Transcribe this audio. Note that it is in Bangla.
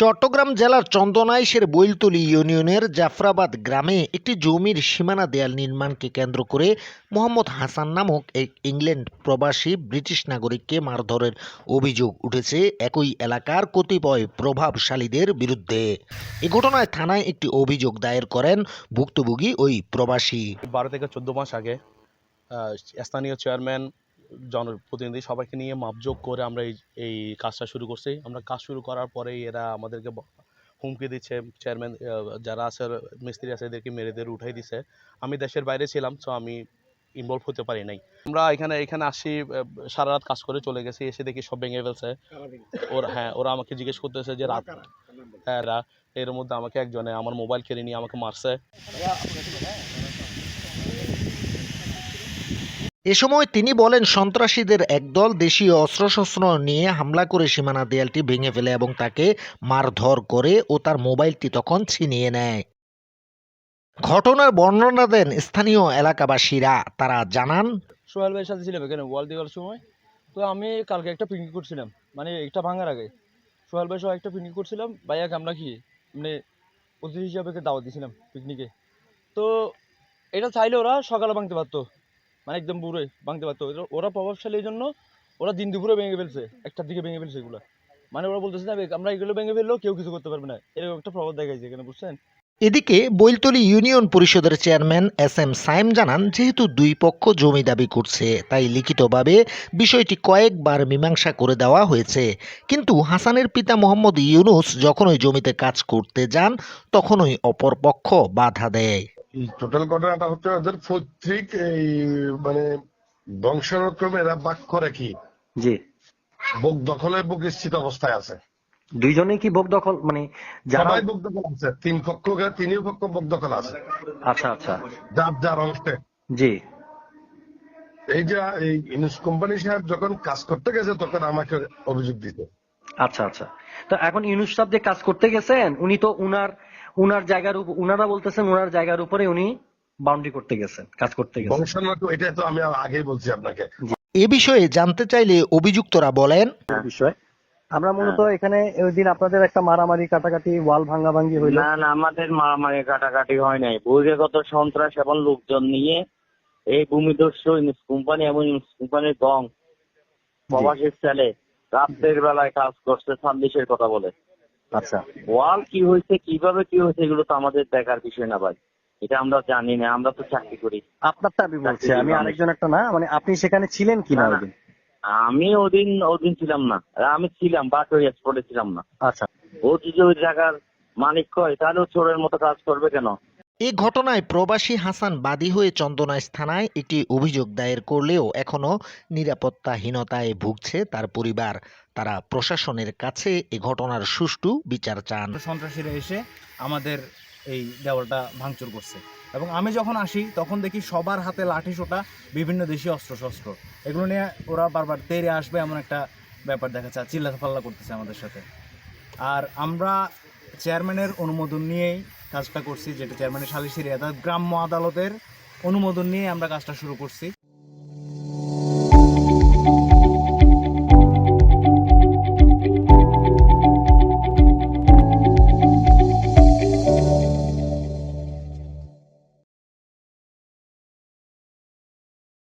চট্টগ্রাম জেলার চন্দনাইশের বৈলতলী ইউনিয়নের জাফরাবাদ গ্রামে একটি জমির সীমানা দেয়াল নির্মাণকে কেন্দ্র করে মোহাম্মদ হাসান নামক এক ইংল্যান্ড প্রবাসী ব্রিটিশ নাগরিককে মারধরের অভিযোগ উঠেছে। একই এলাকার কতিপয় প্রভাবশালীদের বিরুদ্ধে। এ ঘটনায় থানায় একটি অভিযোগ দায়ের করেন ভুক্তভোগী ওই প্রবাসী। বারো থেকে চোদ্দ মাস আগে স্থানীয় চেয়ারম্যান জনপ্রতিনিধি সবাইকে নিয়ে মাপযোগ করে আমরা এই এই কাজটা শুরু করছি। আমরা কাজ শুরু করার পরেই এরা আমাদেরকে হুমকি দিচ্ছে। চেয়ারম্যান যারা আছে, মিস্ত্রি আছে, এদেরকে মেরে দিয়ে উঠাই দিছে। আমি দেশের বাইরে ছিলাম তো আমি ইনভলভ হতে পারি নাই। আমরা এখানে এখানে আসি সারা রাত কাজ করে চলে গেছি, এসে দেখি সব ভেঙে ফেলছে। ওরা হ্যাঁ ওরা আমাকে জিজ্ঞেস করতেছে যে রাত হ্যাঁ এর মধ্যে আমাকে একজনে আমার মোবাইল কেড়ে নিয়ে আমাকে মারছে। এ সময় তিনি বলেন, সন্ত্রাসীদের একদল দেশীয় অস্ত্রশস্ত্র নিয়ে হামলা করে সীমানা দেয়ালটি ভেঙে ফেলে এবং তাকে মারধর করে ও তার মোবাইলটি তখন ছিনিয়ে নেয়। ঘটনার বর্ণনা দেন স্থানীয় এলাকাবাসীরা। তারা জানান, সোহেল ভাইয়ের সাথে ছিলাম এখানে ওয়াল দেওয়ার সময়। তো আমি কালকে একটা পিকনিক করছিলাম মানে এটা ভাঙার আগে। সোহেল ভাই সহ একটা পিকনিক করছিলাম ভাইয়াকে আমরা কি? মানে অতিথি হিসাবে দাওয়াত দিয়েছিলাম পিকনিকে। তো এটা চাইলে ওরা সকালে ভাঙতে পারতো। মানে একদম পুরোই ভাঙতে পারতো। ওরা- ওরা প্রভাবশালী এই জন্য ওরা দিন দুপুরে ভেঙে ফেলছে, একটার দিকে ভেঙে ফেলছে এগুলো। মানে ওরা বলতেছে না আমরা এগুলো ভেঙে ফেললেও কেউ কিছু করতে পারবে না। এরকম একটা প্রভাব দেখাইছে এখানে, বুঝছেন? এদিকে বৈলতলী ইউনিয়ন পরিষদের চেয়ারম্যান এস এম সাইম জানান, যেহেতু দুই পক্ষ জমি দাবি করছে, তাই লিখিতভাবে বিষয়টি কয়েকবার মীমাংসা করে দেওয়া হয়েছে। কিন্তু হাসানের পিতা মোহাম্মদ ইউনুস যখন ওই জমিতে কাজ করতে যান, তখনই অপর পক্ষ বাধা দেয়। এই টোটাল ঘটনাটা হচ্ছে ওদের পৈতৃক এই মানে বংশানুক্রমে এরা বাক করে কি? জি। বুক দখলে বুক স্থিত অবস্থায় আছে। দুইজনেই কি ভোগ দখল? মানে সবাই বুক দখল আছে। তিন পক্ষ তিনই পক্ষ বুক দখল আছে। আচ্ছা আচ্ছা। যার যার অংশে। জি। এই যে এই ইনুস কোম্পানি সাহেব যখন কাজ করতে গেছে তখন আমাকে অভিযোগ দিতে। আচ্ছা আচ্ছা। তো এখন ইউনুস সাহেব যে কাজ করতে গেছেন উনি তো উনার উনার জায়গার উপর উনারা বলতেছেন উনার জায়গার উপরে উনি বাউন্ডারি করতে গেছেন কাজ করতে গেছেন। এটা তো আমি আগেই বলছি আপনাকে। এ বিষয়ে জানতে চাইলে অভিযুক্তরা বলেন। বিষয়? আমরা মূলত এখানে ওই দিন আপনাদের একটা মারামারি কাটাকাটি ওয়াল ভাঙ্গা ভাঙ্গি হইল। না না আমাদের মারামারি কাটাকাটি হয় নাই। বহিরাগত সন্ত্রাস এবং লোকজন নিয়ে এই ভূমিদস্যু কোম্পানি এবং কোম্পানির গং প্রবাসীর ছেলে রাত্রের বেলায় কাজ করছে ছাব্বিশের কথা বলে। আচ্ছা। ওয়াল কি হয়েছে কীভাবে কি হয়েছে এগুলো তো আমাদের দেখার বিষয় না ভাই। এটা আমরা জানি না আমরা তো চাকরি করি। আপনারটা আমি বলছি আমি আরেকজন একটা না মানে আপনি সেখানে ছিলেন কিনা না, না। আমি ওদিন ওদিন ছিলাম না। আমি ছিলাম বাট ওই স্পটে ছিলাম না। আচ্ছা। ও যদি ওই জায়গার মালিক কয় তাহলে চোরের মতো কাজ করবে কেন? এ ঘটনায় প্রবাসী হাসান বাদী হয়ে চন্দনাইশ থানায় একটি অভিযোগ দায়ের করলেও এখনও নিরাপত্তাহীনতায় ভুগছে তার পরিবার। তারা প্রশাসনের কাছে এ ঘটনার সুষ্ঠু বিচার চান। সন্ত্রাসীরা এসে আমাদের এই দেওয়ালটা ভাঙচুর করছে। এবং আমি যখন আসি, তখন দেখি সবার হাতে লাঠি সোটা বিভিন্ন দেশীয় অস্ত্র শস্ত্র এগুলো নিয়ে ওরা বারবার তেরে আসবে এমন একটা ব্যাপার দেখাচ্ছে, আর চিল্লা পাল্লা করতেছে আমাদের সাথে। আর আমরা চেয়ারম্যানের অনুমোদন নিয়েই কাজটা করছি যেটা চেয়ারম্যানের সালিসি অর্থাৎ গ্রাম্য আদালতের অনুমোদন নিয়ে আমরা কাজটা শুরু করছি।